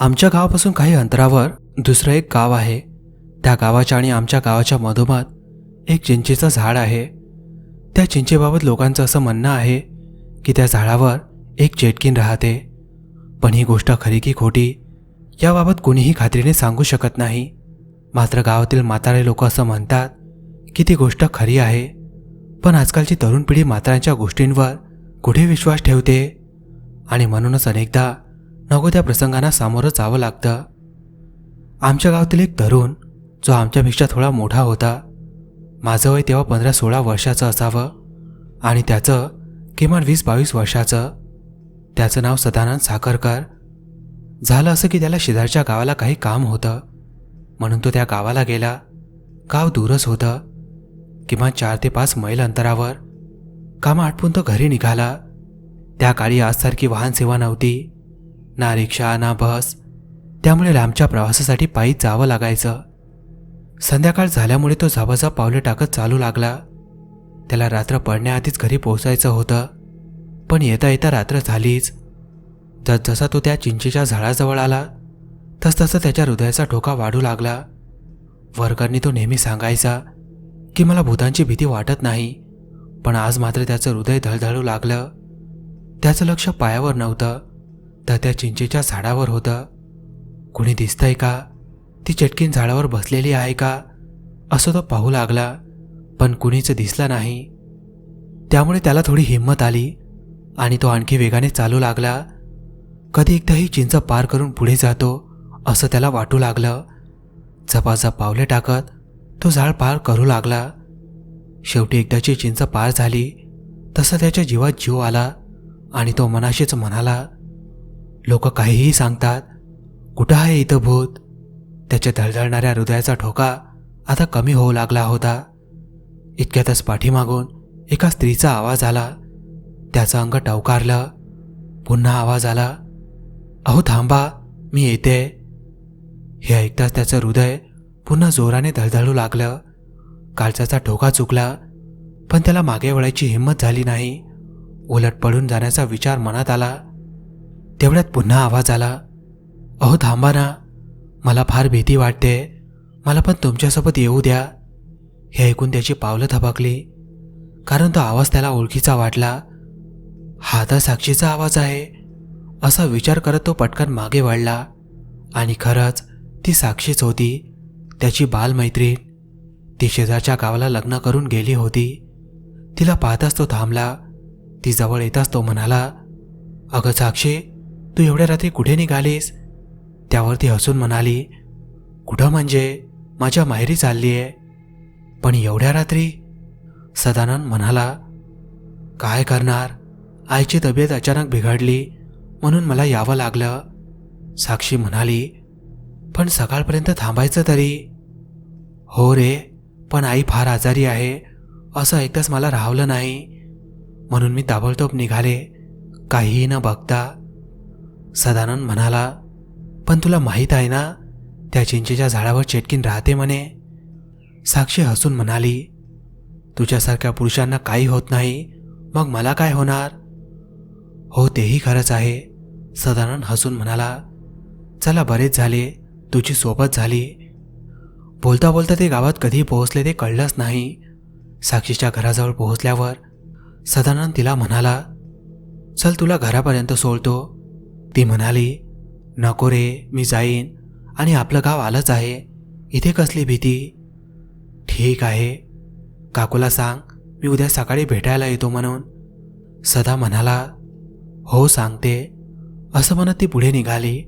आमच्या गावापासून काही अंतरावर दुसरं एक गाव आहे. त्या गावाच्या आणि आमच्या गावाच्या मधोमध एक चिंचेचं झाड आहे. त्या चिंचेबाबत लोकांचं असं म्हणणं आहे की त्या झाडावर एक चेटकीन राहते. पण ही गोष्ट खरी की खोटी याबाबत कोणीही खात्रीने सांगू शकत नाही. मात्र गावातील म्हातारे लोक असं म्हणतात की ती गोष्ट खरी आहे. पण आजकालची तरुण पिढी म्हाताऱ्यांच्या गोष्टींवर कुठे विश्वास ठेवते? आणि म्हणूनच अनेकदा नको त्या प्रसंगांना सामोरं जावं लागतं. आमच्या गावातील एक तरुण जो आमच्यापेक्षा थोडा मोठा होता. माझं वय तेव्हा पंधरा सोळा वर्षाचं असावं आणि त्याचं किमान वीस बावीस वर्षाचं. त्याचं नाव सदानंद साखरकर. झालं असं की त्याला शेजारच्या गावाला काही काम होतं. म्हणून तो त्या गावाला गेला. गाव दूरच होतं. किमान चार ते पाच मैल अंतरावर कामं आटपून तो घरी निघाला. त्या काळी आजसारखी वाहन सेवा नव्हती. ना रिक्षा ना बस. त्यामुळे लांबच्या प्रवासासाठी पायीच जावं लागायचं. संध्याकाळ झाल्यामुळे तो झाबाझाप पावले टाकत चालू लागला. त्याला रात्र पडण्याआधीच घरी पोहोचायचं होतं. पण येता येता रात्र झालीच. जसजसा तो त्या चिंचेच्या झाडाजवळ आला तसतसा त्याच्या हृदयाचा ठोका वाढू लागला. वर्गांनी तो नेहमी सांगायचा की मला भूतांची भीती वाटत नाही पण आज मात्र त्याचं हृदय धळधळू लागलं. त्याचं लक्ष पायावर नव्हतं तर त्या चिंचेच्या झाडावर होतं. कुणी दिसतंय का? ती चटकीन झाडावर बसलेली आहे का? असं तो पाहू लागला पण कुणीच दिसला नाही. त्यामुळे त्याला थोडी हिंमत आली आणि तो आणखी वेगाने चालू लागला. कधी एकदा ही चिंच पार करून पुढे जातो असं त्याला वाटू लागलं. झपाझप पावले टाकत तो झाड पार करू लागला. शेवटी एकदाची चिंच पार झाली. तसं त्याच्या जीवात जीव आला आणि तो मनाशीच म्हणाला लोक काहीही सांगतात. कुठं आहे इथं भूत? त्याच्या धडधडणाऱ्या हृदयाचा ठोका आता कमी होऊ लागला होता. इतक्यातच पाठीमागून एका स्त्रीचा आवाज आला. त्याचं अंग टवकारलं. पुन्हा आवाज आला अहो थांबा मी येते. हे ऐकताच त्याचं हृदय पुन्हा जोराने धडधडू लागलं. कालचा ठोका चुकला पण त्याला मागे वळायची हिंमत झाली नाही. उलट पडून जाण्याचा विचार मनात आला. तेवढ्यात पुन्हा आवाज आला अहो थांबा ना. मला फार भीती वाटते. मला पण तुमच्यासोबत येऊ द्या. हे ऐकून त्याची पावलं थबकली कारण तो आवाज त्याला ओळखीचा वाटला. हा तर साक्षीचा आवाज आहे. असा विचार करत तो पटकन मागे वळला. आणि खरंच ती साक्षीच होती. त्याची बालमैत्रीण ती शेजारच्या गावाला लग्न करून गेली होती. तिला पाहताच तो थांबला. ती जवळ येताच तो म्हणाला अगं साक्षी तू एवढ्या रात्री कुठे निघालीस? त्यावर ती हसून म्हणाली कुठं म्हणजे? माझ्या माहेरी चालली आहे पण एवढ्या रात्री सदानंद म्हणाला काय करणार? आईची तब्येत अचानक बिघडली म्हणून मला यावं लागलं. साक्षी म्हणाली पण सकाळपर्यंत थांबायचं तरी? हो रे पण आई फार आजारी आहे. असं ऐकताच मला राहवलं नाही. म्हणून मी ताबडतोब निघाले. काहीही न बघता. सदानंद म्हणाला पण तुला माहीत आहे ना त्या चिंचेच्या झाडावर चेटकीन राहते म्हणे. साक्षी हसून म्हणाली तुझ्यासारख्या पुरुषांना काही होत नाही. मग मला काय होणार? हो तेही खरंच आहे. सदानंद हसून म्हणाला चला बरेच झाले. तुझी सोबत झाली. बोलता बोलता ते गावात कधी पोहोचले ते कळलंच नाही. साक्षीच्या घराजवळ पोहोचल्यावर सदानंद तिला म्हणाला चल तुला घरापर्यंत सोडतो. ती म्हणाली नको रे मी जाईन आणि आपलं गाव आलंच आहे. इथे कसली भीती? ठीक आहे. काकूला सांग मी उद्या सकाळी भेटायला येतो म्हणून. सदा म्हणाला हो सांगते. असं म्हणत ती पुढे निघाली.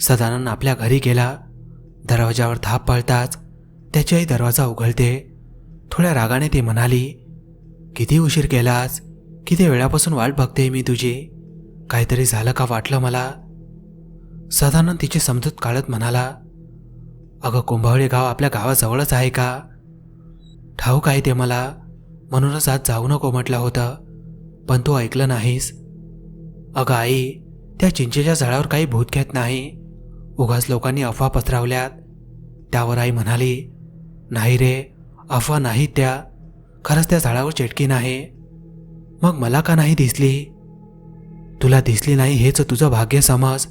सदानंद आपल्या घरी गेला. दरवाजावर धाप पळताच त्याची आई दरवाजा उघडते. थोड्या रागाने ती म्हणाली किती उशीर केलास? किती वेळापासून वाट बघते मी तुझी? काहीतरी झालं का वाटलं मला? सदानंद तिची समजूत काढत म्हणाला अगं कुंभावळे गाव आपल्या गावाजवळच आहे का? ठाऊक आहे ते मला. म्हणूनच आज जाऊ नको म्हटलं होतं. पण तू ऐकलं नाहीस. अगं आई त्या चिंचेच्या झाडावर काही भूत घेत नाही. उगाच लोकांनी अफवा पसरावल्यात. त्यावर आई म्हणाली नाही रे अफवा नाहीत त्या. खरंच त्या झाडावर चेटकी नाही. मग मला का नाही दिसली? तुला दिसली नाही हेच तुझं भाग्य समज.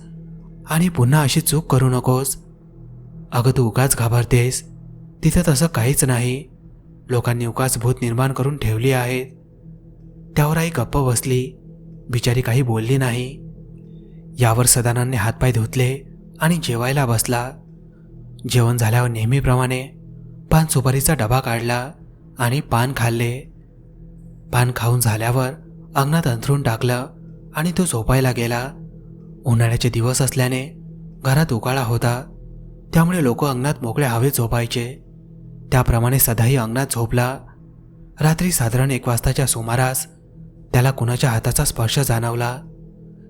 आणि पुन्हा अशी चूक करू नकोस. अगं तू उगाच घाबरतेस. तिथं तसं काहीच नाही. लोकांनी उगाच भूत निर्माण करून ठेवली आहेत. त्यावर आई गप्प बसली. बिचारी काही बोलली नाही. यावर सदानंदने हातपाय धुतले. आणि जेवायला बसला. जेवण झाल्यावर नेहमीप्रमाणे पान सुपारीचा डबा काढला आणि पान खाल्ले. पान खाऊन झाल्यावर अंगणात अंथरून टाकलं आणि तो झोपायला गेला. उन्हाळ्याचे दिवस असल्याने घरात उकाळा होता. त्यामुळे लोक अंगणात मोकळ्या हवेत झोपायचे. त्याप्रमाणे सदाही अंगणात झोपला. रात्री साधारण एक वाजताच्या सुमारास त्याला कुणाच्या हाताचा स्पर्श जाणवला.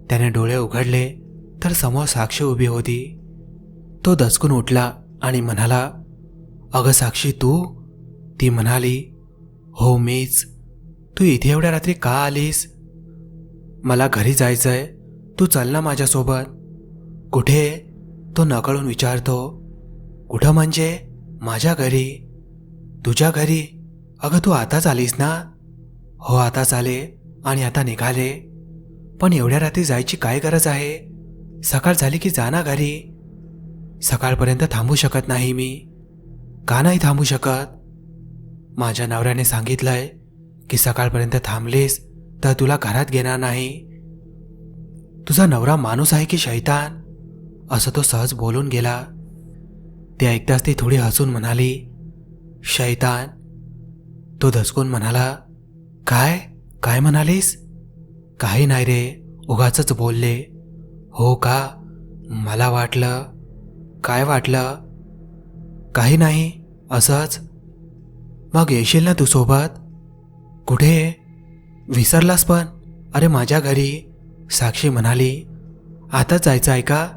त्याने डोळे उघडले तर समोर साक्षी उभी होती. तो दचकून उठला आणि म्हणाला अगं साक्षी तू? ती म्हणाली हो मीच. तू इथे एवढ्या रात्री का आलीस? मला घरी जायचंय. तू चल ना माझ्यासोबत. कुठे? तो नकळून विचारतो. कुठं म्हणजे? माझ्या घरी. तुझ्या घरी? अगं तू आताच आलीस ना? हो आताच आले आणि आता निघाले. पण एवढ्या रात्री जायची काय गरज आहे? सकाळ झाली की जा ना घरी. सकाळपर्यंत थांबू शकत नाही मी. का नाही थांबू शकत? माझ्या नवऱ्याने सांगितलंय की सकाळपर्यंत थांबलीस तर तुला घरात घेणार नाही. तुझा नवरा माणूस आहे की शैतान? असं तो सहज बोलून गेला. ते ऐकताच ती थोडी हसून म्हणाली शैतान. तो धसकून म्हणाला काय? काय म्हणालीस? काही नाही रे उगाच बोलले. हो का? मला वाटलं. काय वाटलं? काही नाही असंच. मग येशील ना तू सोबत? कुठे? विसरलास पण? अरे माझ्या घरी साक्षी म्हणाली. आताच जायचं आहे का?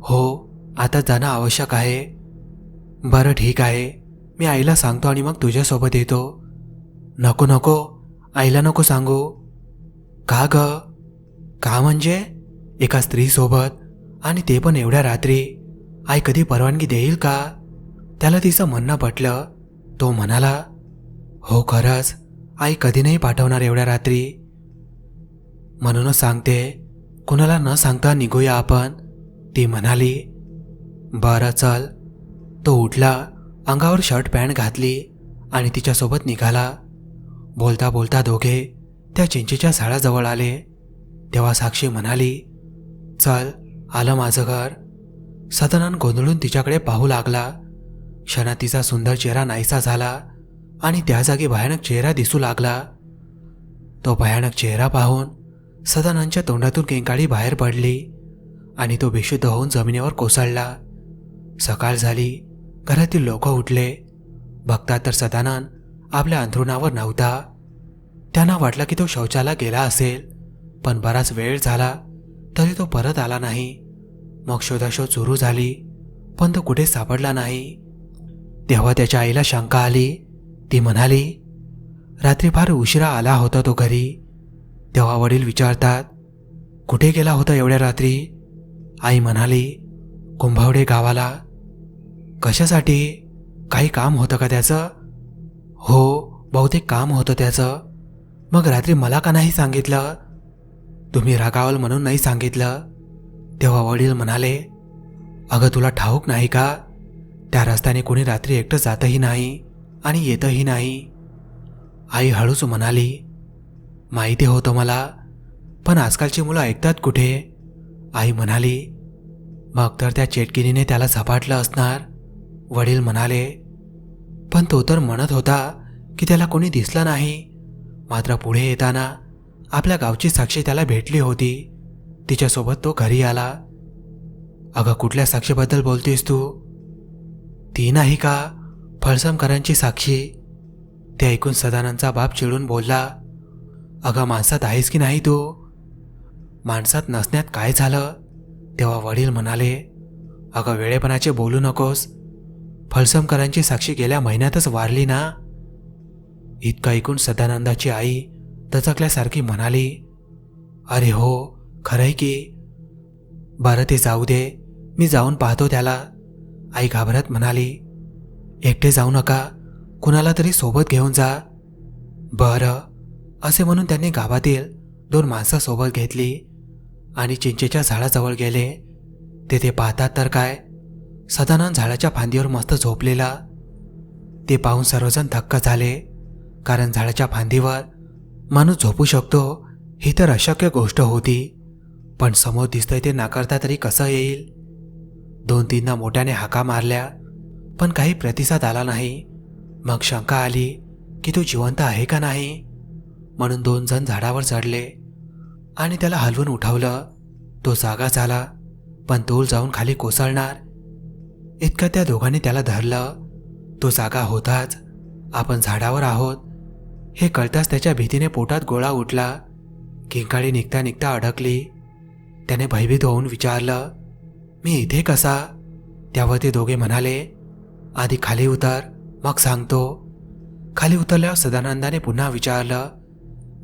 हो आता जाणं आवश्यक आहे. बरं ठीक आहे. मी आईला सांगतो आणि मग तुझ्यासोबत येतो. नको नको. आईला नको सांगू. का ग? का म्हणजे? एका स्त्रीसोबत. आणि ते पण एवढ्या रात्री. आई कधी परवानगी देईल का? त्याला तिचं म्हणणं पटलं. तो म्हणाला हो खरंच. आई कधी नाही पाठवणार एवढ्या रात्री. म्हणूनच सांगते कुणाला न सांगता निघूया आपण. ती म्हणाली बरं चल. तो उठला अंगावर शर्ट पॅन्ट घातली आणि तिच्यासोबत निघाला. बोलता बोलता दोघे त्या चिंचेच्या झाडाजवळ आले. तेव्हा साक्षी म्हणाली चल आलं माझं घर. सदनान गोंधळून तिच्याकडे पाहू लागला. क्षणात तिचा सुंदर चेहरा नाहीसा झाला आणि त्या जागी भयानक चेहरा दिसू लागला. तो भयानक चेहरा पाहून सदानंदच्या तोंडातून किंकाळी बाहेर पडली आणि तो बेशुद्ध होऊन जमिनीवर कोसळला. सकाळ झाली घरातील लोक उठले. बघतात तर सदानंद आपल्या अंथरुणावर नव्हता. त्यांना वाटलं की तो शौचाला गेला असेल पण बराच वेळ झाला. तरी तो परत आला नाही. मग शोधाशोध सुरू झाली पण तो कुठे सापडला नाही. तेव्हा त्याच्या आईला शंका आली. ती म्हणाली रात्री फार उशिरा आला होता तो घरी. तेव्हा वडील विचारतात कुठे गेला होता एवढ्या रात्री? आई म्हणाली कुंभावडे गावाला. कशासाठी? काही काम होतं का त्याचं? हो बहुतेक काम होतं त्याचं. मग रात्री मला का नाही सांगितलं? तुम्ही रागावल म्हणून नाही सांगितलं? तेव्हा वडील म्हणाले अगं तुला ठाऊक नाही का? त्या रस्त्याने कोणी रात्री एकटं जातही नाही आणि येतही नाही. आई हळूच म्हणाली माहिती होतं मला पण आजकालची मुलं ऐकतात कुठे? आई म्हणाली मग तर त्या चेटकिनीने त्याला झपाटलं असणार. वडील म्हणाले पण तो तर म्हणत होता की त्याला कोणी दिसलं नाही मात्र पुढे येताना आपल्या गावची साक्षी त्याला भेटली होती. तिच्यासोबत तो घरी आला. अगं कुठल्या साक्षीबद्दल बोलतेस तू? ती नाही का फळसमकरांची साक्षी? ते ऐकून सदानंदचा बाप चिडून बोलला अगं माणसात आहेस की नाही तू? माणसात नसण्यात काय झालं? तेव्हा वडील म्हणाले अगं वेळेपणाचे बोलू नकोस. फळसमकरांची साक्षी गेल्या महिन्यातच वारली ना? इतकं ऐकून सदानंदाची आई दचकल्यासारखी म्हणाली अरे हो खरंय की. बरं ते जाऊ दे मी जाऊन पाहतो त्याला. आई घाबरत म्हणाली एकटे जाऊ नका कुणाला तरी सोबत घेऊन जा. बरं असे म्हणून त्यांनी गावातील दोन माणसं सोबत घेतली आणि चिंचेच्या झाडाजवळ गेले. तेथे पाहतात तर काय सदानंद झाडाच्या फांदीवर मस्त झोपलेला. ते पाहून सर्वजण धक्क झाले कारण झाडाच्या फांदीवर माणूस झोपू शकतो ही तर अशक्य गोष्ट होती. पण समोर दिसतंय ते नाकारता तरी कसं येईल? दोन तीनदा मोठ्याने हाका मारल्या पण काही प्रतिसाद आला नाही. मग शंका आली की तो जिवंत आहे का नाही? म्हणून दोन जण झाडावर चढले आणि त्याला हलवून उठवलं. तो जागा झाला पण तोल जाऊन खाली कोसळणार. इतकं त्या दोघांनी त्याला धरलं. तो जागा होताच आपण झाडावर आहोत हे कळताच त्याच्या भीतीने पोटात गोळा उठला. किंकाळी निघता निघता अडकली. त्याने भयभीत होऊन विचारलं मी इथे कसा? त्यावर ते दोघे म्हणाले आधी खाली उतर मग सांगतो. खाली उतरल्यावर सदानंदाने पुन्हा विचारलं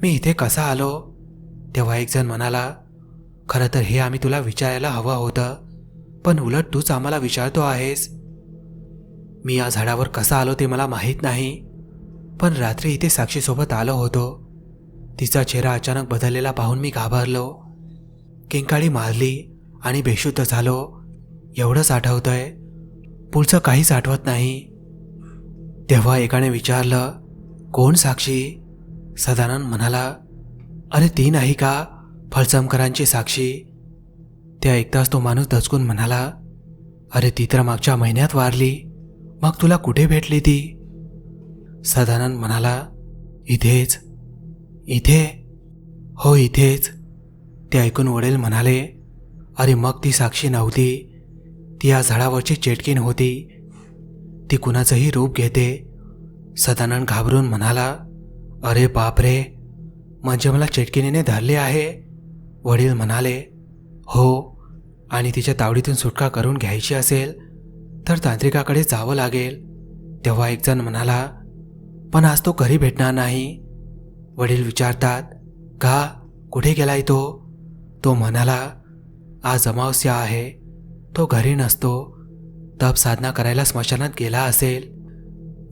मी इथे कसा आलो? तेव्हा एकजण म्हणाला खरं तर हे आम्ही तुला विचारायला हवं होतं पण उलट तूच आम्हाला विचारतो आहेस. मी या झाडावर कसा आलो ते मला माहीत नाही. पण रात्री इथे साक्षीसोबत आलो होतो. तिचा चेहरा अचानक बदललेला पाहून मी घाबरलो. किंकाळी मारली आणि बेशुद्ध झालो. एवढंच आठवतंय. पुढचं काहीच आठवत नाही. तेव्हा एकाने विचारलं कोण साक्षी? सदानंद म्हणाला अरे ती नाही का फळसमकरांची साक्षी? त्या ऐकताच तो माणूस दचकून म्हणाला अरे ती तर मागच्या महिन्यात वारली. मग तुला कुठे भेटली ती? सदानंद म्हणाला इथेच इथे हो इथेच. ते ऐकून वडील म्हणाले अरे मग ती साक्षी नव्हती. ती या झाडावरची चेटकीन होती. ती कुणाचंही रूप घेते. सदानंद घाबरून म्हणाला अरे बापरे म्हणजे मला चेटकिनीने धरले आहे? वडील म्हणाले हो आणि तिच्या तावडीतून सुटका करून घ्यायची असेल तर तांत्रिकाकडे जावं लागेल. तेव्हा एकजण म्हणाला पण आज तो घरी भेटणार नाही. वडील विचारतात का? कुठे गेलाय तो? तो म्हणाला आज अमावस्या आहे. तो घरी नसतो. तप साधना करायला स्मशानात गेला असेल.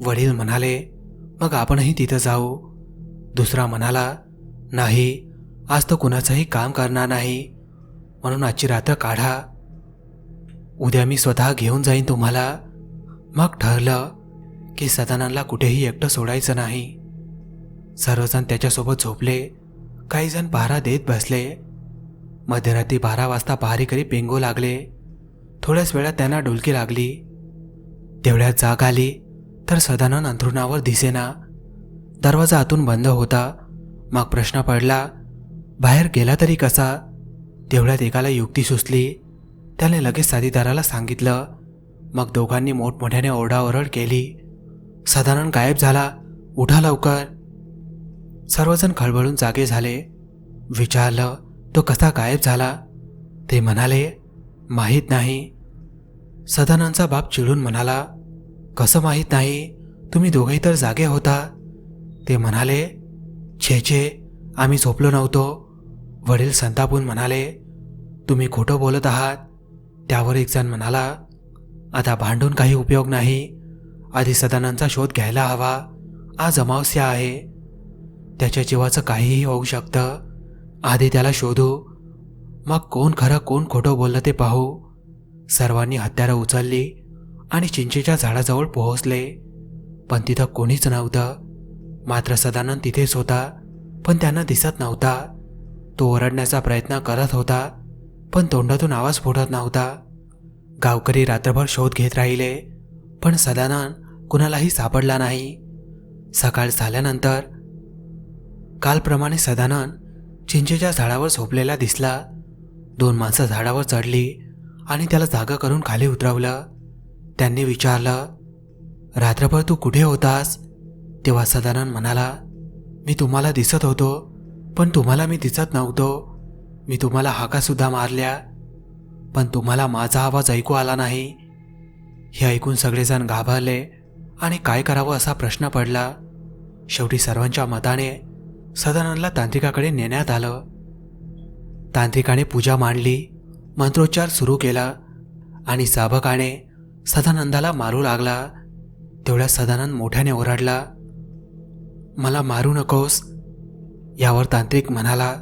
वडील म्हणाले मग आपणही तिथं जाऊ. दुसरा म्हणाला नाही आज तो कुणाचंही काम करणार नाही. म्हणून आजची रात्र काढा. उद्या मी स्वतः घेऊन जाईन तुम्हाला. मग ठरलं की सदानंदला कुठेही एकटं सोडायचं नाही. सर्वजण त्याच्यासोबत झोपले. काही जण पहारा देत बसले. मध्यरात्री बारा वाजता पहारेकरी पेंगू लागले. थोड्याच वेळात त्यांना डुलकी लागली. तेवढ्यात जाग आली तर सदानंद अंथरुणावर दिसेना. दरवाजा आतून बंद होता. मग प्रश्न पडला बाहेर गेला तरी कसा? तेवढ्यात एकाला युक्ती सुचली. त्याने लगेच साथीदाराला सांगितलं. मग दोघांनी मोठमोठ्याने ओरडाओरड केली. साधारण गायब झाला उठा लवकर. सर्वजण खळबळून जागे झाले. विचारलं तो कसा गायब झाला? ते म्हणाले माहीत नाही. सदानंदचा बाप चिडून म्हणाला कसं माहीत नाही तुम्ही दोघेही तर जागे होता. ते म्हणाले छे छे आम्ही झोपलो नव्हतो. वडील संतापून म्हणाले तुम्ही खोटं बोलत आहात. त्यावर एक जण म्हणाला आता भांडून काही उपयोग नाही. आधी सदानंदचा शोध घ्यायला हवा. आज अमावस्या आहे. त्याच्या जीवाचं काहीही होऊ शकतं. आधी त्याला शोधू. मग कोण खरं कोण खोटं बोललं ते पाहू. सर्वांनी हत्यारं उचलली आणि चिंचेच्या झाडाजवळ पोहोचले. पण तिथं कोणीच नव्हतं. मात्र सदानंद तिथेच होता पण त्यांना दिसत नव्हता. तो ओरडण्याचा प्रयत्न करत होता पण तोंडातून आवाज फुटत नव्हता. गावकरी रात्रभर शोध घेत राहिले पण सदानंद कुणालाही सापडला नाही. सकाळ झाल्यानंतर कालप्रमाणे सदानंद चिंचेच्या झाडावर झोपलेला दिसला. दोन माणसं झाडावर चढली आणि त्याला जागा करून खाली उतरवलं. त्यांनी विचारलं रात्रभर तू कुठे होतास? तेव्हा सदानंद म्हणाला मी तुम्हाला दिसत होतो पण तुम्हाला मी दिसत नव्हतो. मी तुम्हाला हाकासुद्धा मारल्या पण तुम्हाला माझा आवाज ऐकू आला नाही. हे ऐकून सगळेजण घाबरले. आणि काय करावं असा प्रश्न पडला. शेवटी सर्वांच्या मताने सदानंदला तांत्रिकाकडे नेण्यात आलं. तांत्रिकाने पूजा मांडली मंत्रोच्चार सुरू केला आणि साबकाने सदानंदाला मारू लागला. तेवढ्या सदानंद मोठ्याने ओरडला मला मारू नकोस. यावर तांत्रिक म्हणाला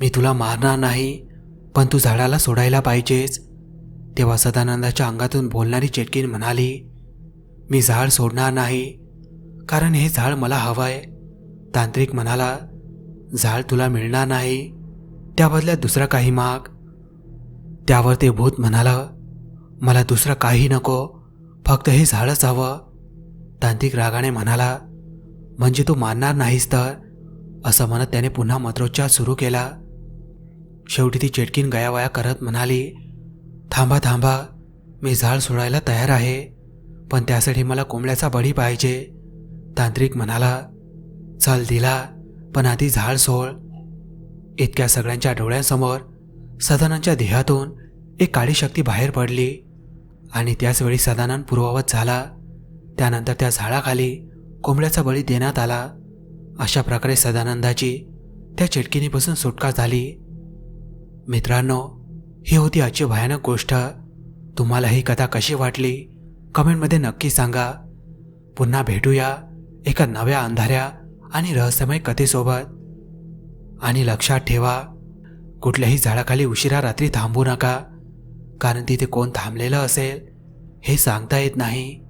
मी तुला मारणार नाही पण तू झाडाला सोडायला पाहिजेच तेव्हा सदानंदाच्या अंगातून बोलणारी चेटकीन म्हणाली मी झाड सोडणार नाही. कारण हे झाड मला हवं आहे तांत्रिक म्हणाला झाड तुला मिळणार नाही. त्या बदल्यात दुसरं काही माग. त्यावर ते भूत म्हणाला मला दुसरं काही नको. फक्त हे झाडच हवं. तांत्रिक रागाने म्हणाला म्हणजे तू मानणार नाहीस तर? असं म्हणत त्याने पुन्हा मंत्रोच्चार सुरू केला. शेवटी ती चेटकीन गयावया करत म्हणाली थांबा थांबा. मी झाड सोडायला तयार आहे. पण त्यासाठी मला कोंबड्याचा बळी पाहिजे. तांत्रिक म्हणाला चल दिला पण आधी झाड सोळ इतक्या सगळ्यांच्या डोळ्यांसमोर सदानंदच्या देहातून एक काळी शक्ती बाहेर पडली आणि त्याचवेळी सदानंद पूर्ववत झाला. त्यानंतर त्या झाडाखाली कोंबड्याचा बळी देण्यात आला. अशा प्रकारे सदानंदाची त्या चिटकिनीपासून सुटका झाली. मित्रांनो ही होती आजची भयानक गोष्ट. तुम्हाला ही कथा कशी वाटली? कमेंटमध्ये नक्की सांगा. पुन्हा भेटूया एका नव्या अंधाऱ्या आणि रहस्यमय कथेसोबत. आणि लक्षात ठेवा कुठल्याही झाडाखाली उशिरा रात्री थांबू नका कारण तिथे कोण थांबलेलं असेल हे सांगता येत नाही.